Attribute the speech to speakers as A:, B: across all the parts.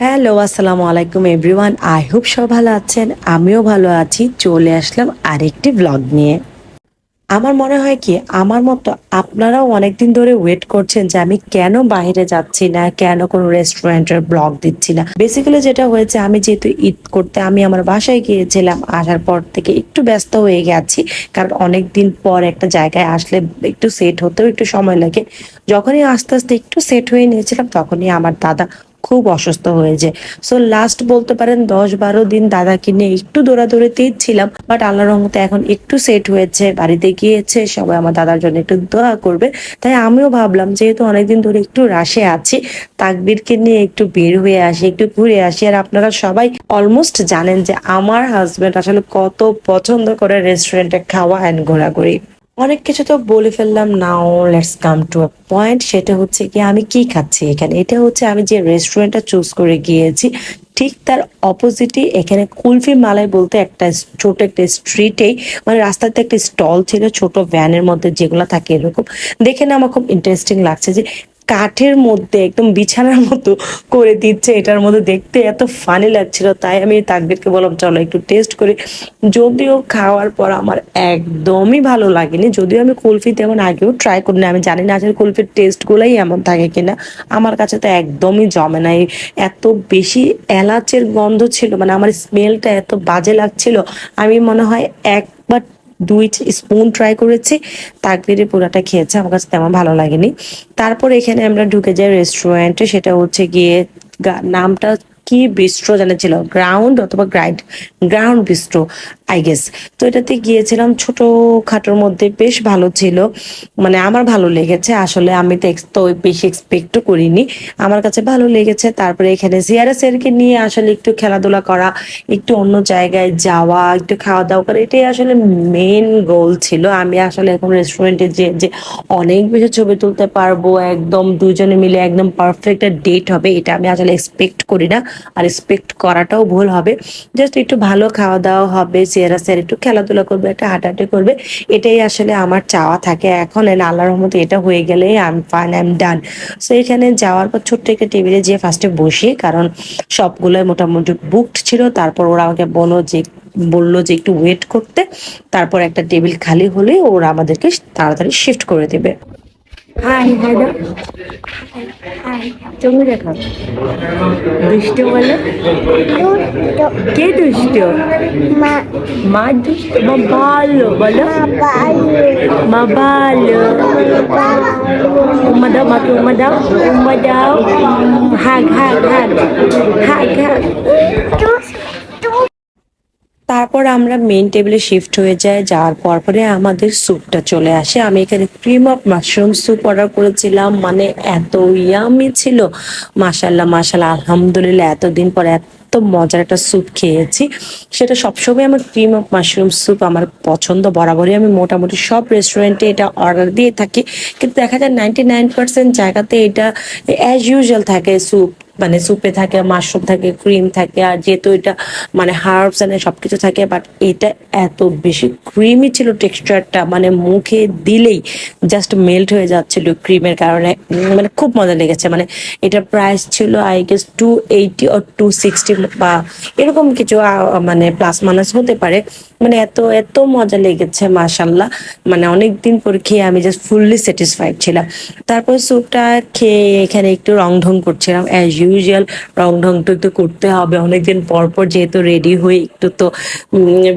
A: Hello আসসালামু আলাইকুম everyone I hope সব ভালো আছেন। আমিও ভালো আছি। চলে আসলাম আরেকটি ব্লগ নিয়ে। আমার মনে হয় কি, আমার মতো আপনারাও অনেকদিন ধরে ওয়েট করছেন যে আমি কেন বাইরে যাচ্ছি না, কেন কোনো রেস্টুরেন্টের ব্লগ দিচ্ছি না। বেসিক্যালি যেটা হয়েছে, আমি যেহেতু ঈদ করতে, আমি আমার বাসায় গিয়েছিলাম, আসার পর থেকে একটু ব্যস্ত হয়ে গেছি। কারণ অনেক দিন পর একটা জায়গায় আসলে একটু সেট হতেও একটু সময় লাগে। যখনই আস্তে আস্তে একটু সেট হয়ে নিয়েছিলাম, তখনই আমার দাদা খুব অসুস্থ হয়েছে। সো লাস্ট বলতে পারেন দশ বারো দিন দাদাকে নিয়ে একটু দৌড়াদৌড়িতেই ছিলাম বাট আল্লাহর রহমতে এখন একটু সেট হয়েছে। বাড়িতে গিয়েছে, সবাই আমার দাদার জন্য একটু দোয়া করবে। তাই আমিও ভাবলাম, যেহেতু অনেকদিন ধরে একটু রাশে আছি, তাকবিরকে নিয়ে একটু বের হয়ে আসি, একটু ঘুরে আসি। আর আপনারা সবাই অলমোস্ট জানেন যে আমার হাজবেন্ড আসলে কত পছন্দ করে রেস্টুরেন্টে খাওয়া অ্যান্ড ঘোরাঘুরি। অনেক কিছু তো বলে ফেললাম, now let's come to a point সেটা হচ্ছে কি আমি কি খাচ্ছি এখানে? এটা হচ্ছে আমি যে রেস্টুরেন্টটা চুজ করে গিয়েছি, ঠিক তার অপোজিটে এখানে কুলফি মালাই বলতে একটা ছোট একটা স্ট্রিটেই মানে রাস্তাতে একটা স্টল ছিল, ছোট ভ্যানের মধ্যে যেগুলো থাকে এরকম। দেখে না আমার খুব ইন্টারেস্টিং লাগছে যে কাঠের মধ্যে, একদম বিছানার মতো করে দিচ্ছে। এটার মধ্যে দেখতে এত ফানি লাগছিল, তাই আমি তাকবিরকে বললাম, চলো একটু টেস্ট করি। যদিও খাওয়ার পর আমার একদমই ভালো লাগেনি, যদিও আমি কুলফি তেমন আগেও ট্রাই করিনি। আমি জানি না আসলে কুলফির টেস্টগুলোই এমন থাকে কিনা। আমার কাছে তো একদমই জমে নাই এত বেশি এলাচের গন্ধ ছিল মানে আমার স্মেলটা এত বাজে লাগছিল, আমি মনে হয় একবার দুই স্পুন ট্রাই করেছি। তাকবিরে পুরাটা খেয়েছে, আমার কাছে তেমন ভালো লাগেনি। তারপর এখানে আমরা ঢুকে যাই রেস্টুরেন্টে সেটা হচ্ছে গিয়ে নামটা কি বিস্ট্রো জানা ছিল? গ্রাউন্ড অথবা grind ground bistro I guess তো এটাতে গিয়েছিলাম ছোট খাটোর মধ্যে বেশ ভালো ছিল। মানে আমার ভালো লেগেছে। আসলে আমি তো তো বেশি এক্সপেক্টও করিনি। আমার কাছে ভালো লেগেছে। তারপরে এখানে সিআরএস এরকে নিয়ে আসলে একটু খেলাধুলা করা, একটু অন্য জায়গায় যাওয়া, একটু খাওয়া দাওয়া করা, এটাই আসলে মেন গোল ছিল। আমি আসলে এখন রেস্টুরেন্টে যে যে অনেক বেশি ছবি তুলতে পারব, একদম দুজনে মিলে একদম পারফেক্ট ডেট হবে, এটা আমি আসলে এক্সপেক্ট করি না। আর এক্সপেক্ট করাটাও ভুল হবে। জাস্ট একটু ভালো খাওয়া দাওয়া হবে চেয়ারা স্যার একটু খেলাধুলা করবে, একটা হাঁটাহাঁটি করবে, এটাই আসলে আমার চাওয়া থাকে। এখন and আল্লাহর রহমতে এটা হয়ে গেলে I am fine I am done so এখানে যাওয়ার পর ছোট্ট একটা টেবিলে যেয়ে ফার্স্টে বসি, কারণ সবগুলোই মোটামুটি বুকড ছিল। তারপর ওরা আমাকে বলো যে, বলল যে একটু ওয়েট করতে। তারপর একটা টেবিল খালি হলে ওরা আমাদেরকে তাড়াতাড়ি শিফট করে দেবে। হাই হাই দা তুমি দেখা দুষ্ট বলে কে দুষ্ট
B: মা
A: মা দুষ্ট মা ভালো বলো
B: বায়ু
A: মা ভালো উম্মা দাও মাকে উম্মা দাও উম্মা দাও হাগ হাগ হাগ হাগ হাগ তারপর আমরা মেন টেবিলে শিফট হয়ে যাই যাওয়ার পর পরে আমাদের স্যুপটা চলে আসে। আমি এখানে cream of mushroom soup order করেছিলাম মানে এত ইয়ামি ছিল। মাশাল্লাহ মাশাল্লাহ আলহামদুলিল্লাহ, এতদিন পর এত মজার একটা স্যুপ খেয়েছি। সেটা সবসময় আমার ক্রিম অফ মাশরুম স্যুপ আমার পছন্দ, বরাবরই আমি মোটামুটি সব রেস্টুরেন্টে এটা অর্ডার দিয়ে থাকি। কিন্তু দেখা যায় নাইনটি নাইন পার্সেন্ট জায়গাতে এটা অ্যাজ ইউজুয়াল থাকে স্যুপ মানে স্যুপে থাকে মাশরুম থাকে ক্রিম থাকে, আর যেহেতু এটা মানে হার্বস এন্ড সবকিছু থাকে বাট এটা এত বেশি ক্রিমি ছিল টেক্সচারটা মানে মুখে দিলেই জাস্ট মেল্ট হয়ে যাচ্ছিল ক্রিমের কারণে। মানে খুব মজা লেগেছে। মানে এটা প্রাইস ছিল I guess two eighty or two sixty বা এরকম কিছু মানে প্লাস মাইনাস হতে পারে। মানে এত এত মজা লেগেছে মাশাল্লাহ মানে অনেকদিন পর খেয়ে আমি জাস্ট ফুললি স্যাটিসফাইড ছিলাম। তারপর স্যুপটা খেয়ে এখানে একটু রং ঢং করছিলাম। অ্যাজ ইউজুয়াল রং ঢং তো একটু করতে হবে। অনেকদিন পর পর যেহেতু রেডি হয়ে একটু তো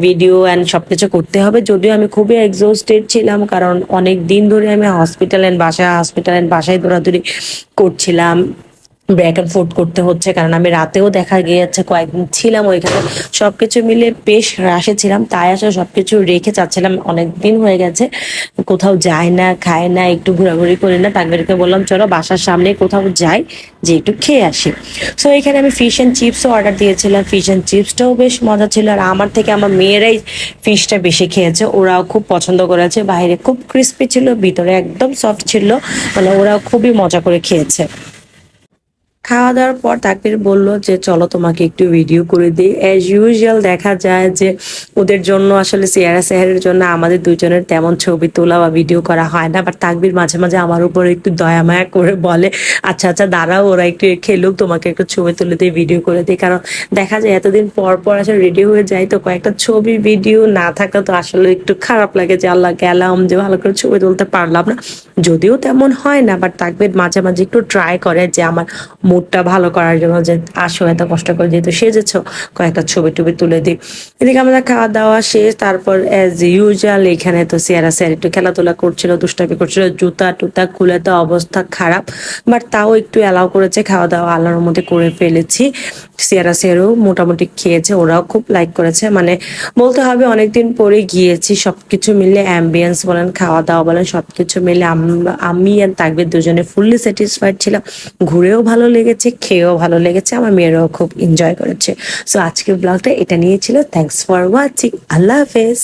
A: ভিডিও অ্যান্ড সবকিছু করতে হবে। যদিও আমি খুবই এক্সস্টেড ছিলাম, কারণ অনেক দিন ধরে আমি হসপিটাল অ্যান্ড বাসায় হসপিটাল অ্যান্ড বাসায় দৌড়াদৌড়ি করছিলাম। ব্যাক অ্যান্ড ফোর্থ করতে হচ্ছে। কারণ আমি রাতেও দেখা গিয়েছে, কয়েকদিন ছিলাম ওইখানে। সবকিছু মিলে বেশ রাশে ছিলাম। তাই আসলে সবকিছু রেখে চাচ্ছিলাম। অনেক দিন হয়ে গেছে। কোথাও যায় না খায় না, একটু ঘোরাঘুরি করি না। তাকবেরকে বললাম, চলো বাসার সামনে কোথাও যাই, যে একটু খেয়ে আসি। সো এখানে আমি ফিশ অ্যান্ড চিপসও অর্ডার দিয়েছিলাম। ফিশ অ্যান্ড চিপসটাও বেশ মজা ছিল। আর আমার থেকে আমার মেয়েরাই ফিশটা বেশি খেয়েছে। ওরাও খুব পছন্দ করেছে। বাইরে খুব ক্রিস্পি ছিল, ভিতরে একদম সফট ছিল। মানে ওরাও খুবই মজা করে খেয়েছে। খাওয়া দাওয়ার পর তাকবির বলল যে, চলো তোমাকে একটু ভিডিও করে দিই। অ্যাজ ইউজুয়াল দেখা যায় যে, ওদের জন্য আসলে সিয়ারা সেহারের জন্য আমাদের দুজনের তেমন ছবি তোলা বা ভিডিও করা হয় না। বাট তাকবির মাঝে মাঝে আমার উপর একটু দয়া মায়া করে বলে আচ্ছা আচ্ছা দাঁড়াও, ওরা একটু খেলুক, তোমাকে একটু ছবি তুলে দিই ভিডিও করে দিই। কারণ দেখা যায় এতদিন পর পর আসলে রেডি হয়ে যায়, তো কয়েকটা ছবি ভিডিও না থাকা তো আসলে একটু খারাপ লাগে যে, আল্লাহ গেলাম যে, ভালো করে ছবি তুলতে পারলাম না। যদিও তেমন হয় না বাট তাকবির মাঝে মাঝে একটু ট্রাই করে যে, আমার মুডটা ভালো করার জন্য যে, আসো, এত কষ্ট করে যেহেতু সেজেছ, কয়েকটা ছবি টবি তুলে দিই। এদিকে আমাদের খাওয়া দাওয়া শেষ, তারপর অ্যাজ ইউজুয়াল এখানে তো সিয়ারা স্যার একটু খেলাধুলা করছিল, দুষ্টামি করছিল, জুতা টুতা, খুলে তো অবস্থা খারাপ বাট তাও একটু অ্যালাউ করেছে খাওয়া দাওয়া আল্লাহর মধ্যে করে ফেলেছি। সিয়ারা স্যারও মোটামুটি খেয়েছে, ওরাও খুব লাইক করেছে মানে বলতে হবে অনেকদিন পরে গিয়েছি, সবকিছু মিলে অ্যাম্বিয়েন্স বলেন খাওয়া দাওয়া বলেন, সবকিছু মিলে আম- আর তাকবে দুজনে ফুললি স্যাটিসফাইড ছিলাম, ঘুরেও ভালো লেগেছে, খেয়েও ভালো লেগেছে, আমার মেয়েরাও খুব এনজয় করেছে। সো আজকের ব্লগটা এটা নিয়েছিল থ্যাংকস ফর ওয়াচিং আল্লাহ হাফেজ।